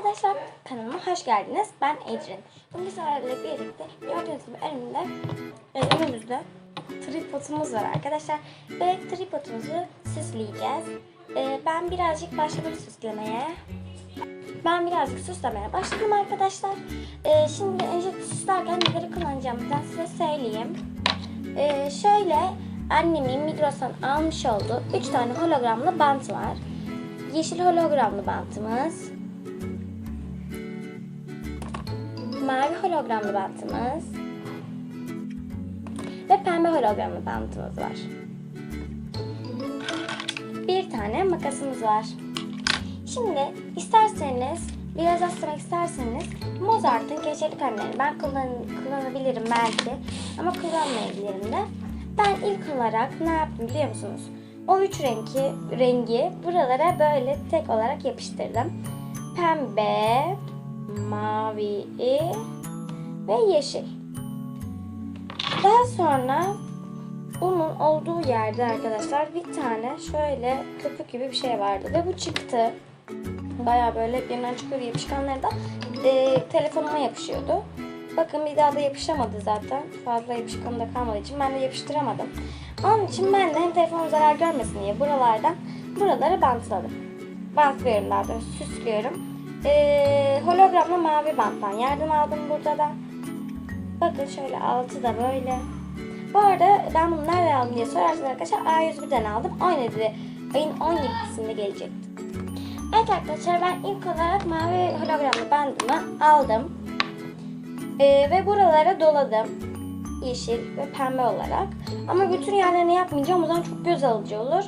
arkadaşlar kanalıma hoş geldiniz. Ben Ecrin. Bugün sizlerle birlikte gördüğünüz gibi elimde, e, önümüzde tripodumuz var arkadaşlar. Ve tripodumuzu süsleyeceğiz. E, ben birazcık başladım süslemeye. Ben birazcık süslemeye başladım arkadaşlar. E, şimdi önce süslerken neleri kullanacağımdan size söyleyeyim. E, şöyle annemin Migros'tan almış olduğu 3 tane hologramlı bant var. Yeşil hologramlı bantımız. Mavi hologramlı bantımız. Ve pembe hologramlı bantımız var. Bir tane makasımız var. Şimdi isterseniz biraz astırmak isterseniz Mozart'ın keçeli kalemlerini ben kullan kullanabilirim belki ama kullanmayabilirim de. Ben ilk olarak ne yaptım biliyor musunuz? O üç rengi, rengi buralara böyle tek olarak yapıştırdım. Pembe, mavi ve yeşil. Daha sonra bunun olduğu yerde arkadaşlar bir tane şöyle köpük gibi bir şey vardı ve bu çıktı. Baya böyle birinden çıkıyordu yapışkanları da e, telefonuma yapışıyordu. Bakın bir daha da yapışamadı zaten. Fazla yapışkanı da kalmadığı için ben de yapıştıramadım. Onun için ben de hem telefonum zarar görmesin diye buralardan buraları bantladım. Bantlıyorum daha doğrusu süslüyorum. Ee, hologramla mavi banttan yardım aldım burada da. Bakın şöyle altı da böyle. Bu arada ben bunu nereden aldım diye sorarsanız arkadaşlar A101'den aldım. 17 ayın 17'sinde gelecekti. Evet arkadaşlar ben ilk olarak mavi hologramlı bandımı aldım. Ee, ve buralara doladım. Yeşil ve pembe olarak. Ama bütün yerlerini yapmayacağım. O zaman çok göz alıcı olur.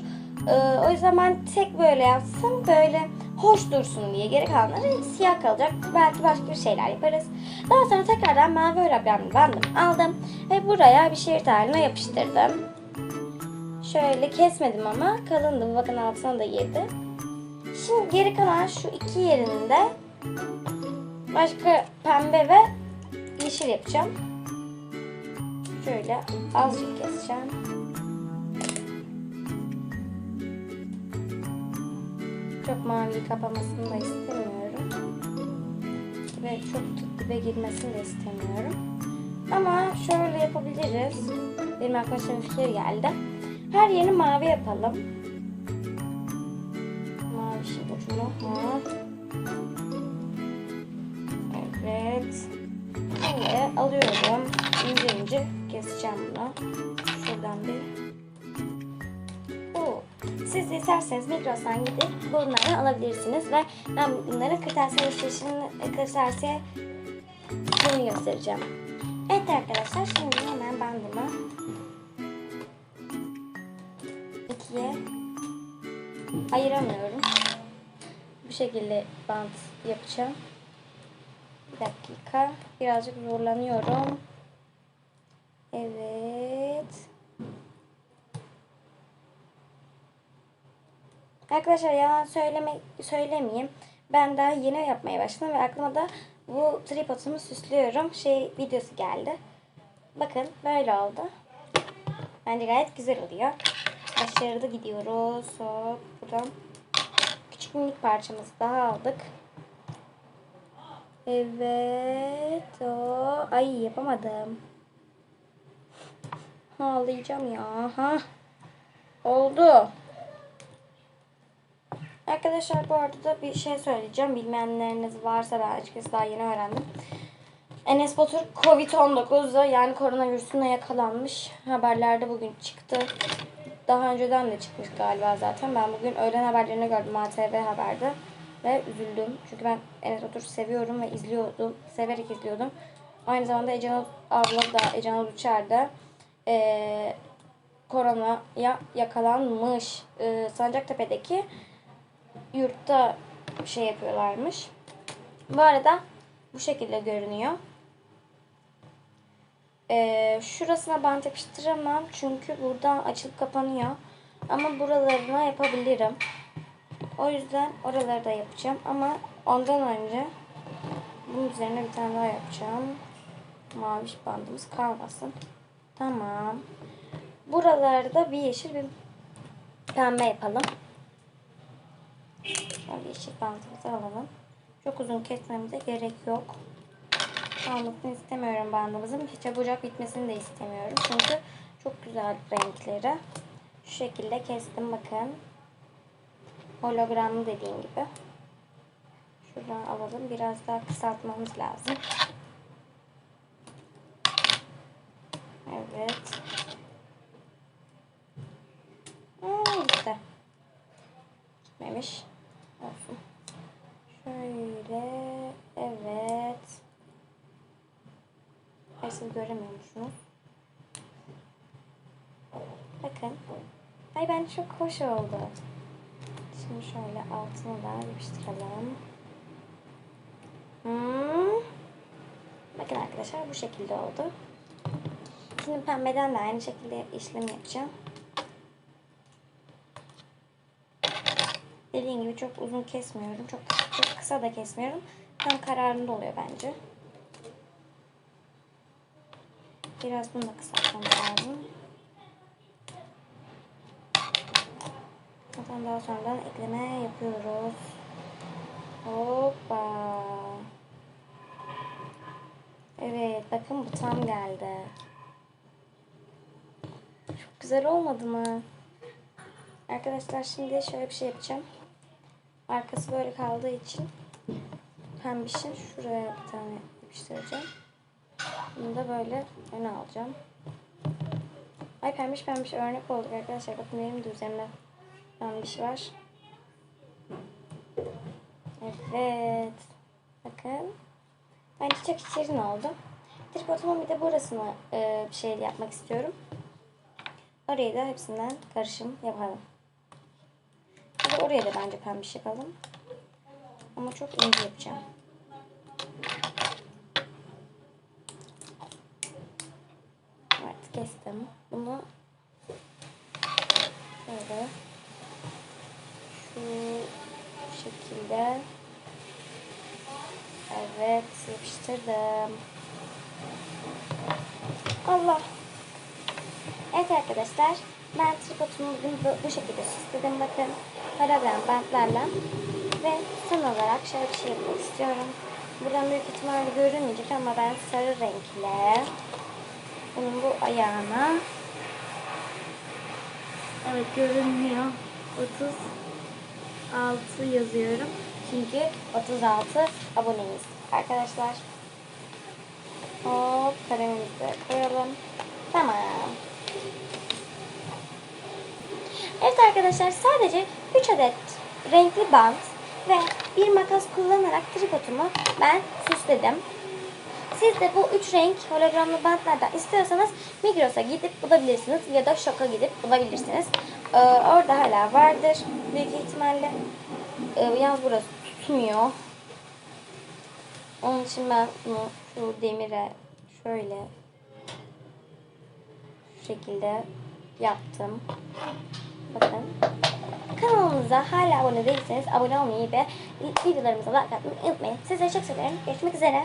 Ee, o yüzden ben tek böyle yapsam böyle hoş dursun diye. Geri kalanları siyah kalacak. Belki başka bir şeyler yaparız. Daha sonra tekrardan mavi hologramlı bandım aldım. Ve buraya bir şerit haline yapıştırdım. Şöyle kesmedim ama kalındı. Bakın altına da girdi. Şimdi geri kalan şu iki yerinde başka pembe ve yeşil yapacağım. Şöyle azıcık keseceğim. Çok mavi kapamasını da istemiyorum. Ve çok dibe girmesini de istemiyorum. Ama şöyle yapabiliriz. Benim aklıma fikir geldi. Her yerini mavi yapalım. Mavi şey ucunu. Evet. Şimdi alıyorum. İnce ince keseceğim bunu. Şuradan bir. Siz isterseniz Migros'tan gidip bunları alabilirsiniz ve ben bunların kırtasiye alışverişinin kırtasiye bunu göstereceğim. Evet arkadaşlar şimdi hemen bandımı ikiye ayıramıyorum. Bu şekilde bant yapacağım. Bir dakika. Birazcık zorlanıyorum. Evet. Arkadaşlar yalan söyleme, söylemeyeyim. Ben daha yeni yapmaya başladım ve aklıma da bu tripodumu süslüyorum. Şey videosu geldi. Bakın böyle oldu. Bence gayet güzel oluyor. Başarılı gidiyoruz. Hop buradan küçük minik parçamızı daha aldık. Evet. O. Ay yapamadım. Ağlayacağım ya. Ha. Oldu. Arkadaşlar bu arada da bir şey söyleyeceğim. Bilmeyenleriniz varsa ben açıkçası daha yeni öğrendim. Enes Batur Covid-19'da yani koronavirüsüne yakalanmış. Haberlerde bugün çıktı. Daha önceden de çıkmış galiba zaten. Ben bugün öğlen haberlerini gördüm ATV Haber'de. Ve üzüldüm. Çünkü ben Enes Batur'u seviyorum ve izliyordum. Severek izliyordum. Aynı zamanda Ece abla da, Ece Uçar da ee, koronaya yakalanmış. Ee, Sancaktepe'deki yurtta şey yapıyorlarmış. Bu arada bu şekilde görünüyor. Ee, şurasına bant yapıştıramam çünkü buradan açılıp kapanıyor. Ama buralarına yapabilirim. O yüzden oraları da yapacağım. Ama ondan önce bunun üzerine bir tane daha yapacağım. Mavi bandımız kalmasın. Tamam. Buralarda bir yeşil bir pembe yapalım. Şöyle yeşil bantımızı alalım. Çok uzun kesmemize gerek yok. Kalmasını istemiyorum bandımızın. Çabucak bitmesini de istemiyorum. Çünkü çok güzel renkleri. Şu şekilde kestim bakın. Hologramlı dediğim gibi. Şuradan alalım. Biraz daha kısaltmamız lazım. Evet. Hmm, gitti. Gitmemiş. Olsun. Şöyle. Evet. Ay siz göremiyormuşsunuz. Bakın. Ay ben çok hoş oldu. Şimdi şöyle altını da yapıştıralım. Hmm. Bakın arkadaşlar bu şekilde oldu. Şimdi pembeden de aynı şekilde işlem yapacağım. Dediğim gibi çok uzun kesmiyorum. Çok, çok kısa da kesmiyorum. Tam kararında oluyor bence. Biraz bunu da kısaltmam lazım. Zaten daha sonradan ekleme yapıyoruz. Hoppa. Evet bakın bu tam geldi. Çok güzel olmadı mı? Arkadaşlar şimdi şöyle bir şey yapacağım. Arkası böyle kaldığı için pembişin şuraya bir tane yapıştıracağım. Bunu da böyle öne alacağım. Ay pembiş pembiş örnek olduk arkadaşlar. Bakın benim de üzerimde pembiş var. Evet. Bakın. Bence çok şirin oldu. Tripodumun bir de burasını e, bir şey yapmak istiyorum. Orayı da hepsinden karışım yapalım. Bir oraya da bence pembiş yapalım. Ama çok ince yapacağım. Evet kestim. Bunu şöyle şu şekilde evet yapıştırdım. Allah. Evet arkadaşlar ben tripodumu bu, bu şekilde süsledim bakın. Hologram bantlarla ve son olarak şöyle bir şey yapmak istiyorum. Buradan büyük ihtimalle görünmeyecek ama ben sarı renkle bunun bu ayağına. Evet görünmüyor. 36 yazıyorum. Çünkü 36 aboneyiz arkadaşlar hop kalemimizi koyalım. Tamam. Evet arkadaşlar sadece 3 adet renkli bant ve bir makas kullanarak tripodumu ben süsledim. Siz de bu üç renk hologramlı bantlardan istiyorsanız Migros'a gidip bulabilirsiniz ya da Şok'a gidip bulabilirsiniz. Ee, orada hala vardır büyük ihtimalle. Ee, yalnız burası tutmuyor. Onun için ben bunu şu demire şöyle şu şekilde yaptım. Bakın. Kanalımıza hala abone değilseniz abone olmayı ve videolarımıza like atmayı unutmayın. Sizleri çok seviyorum. Görüşmek üzere.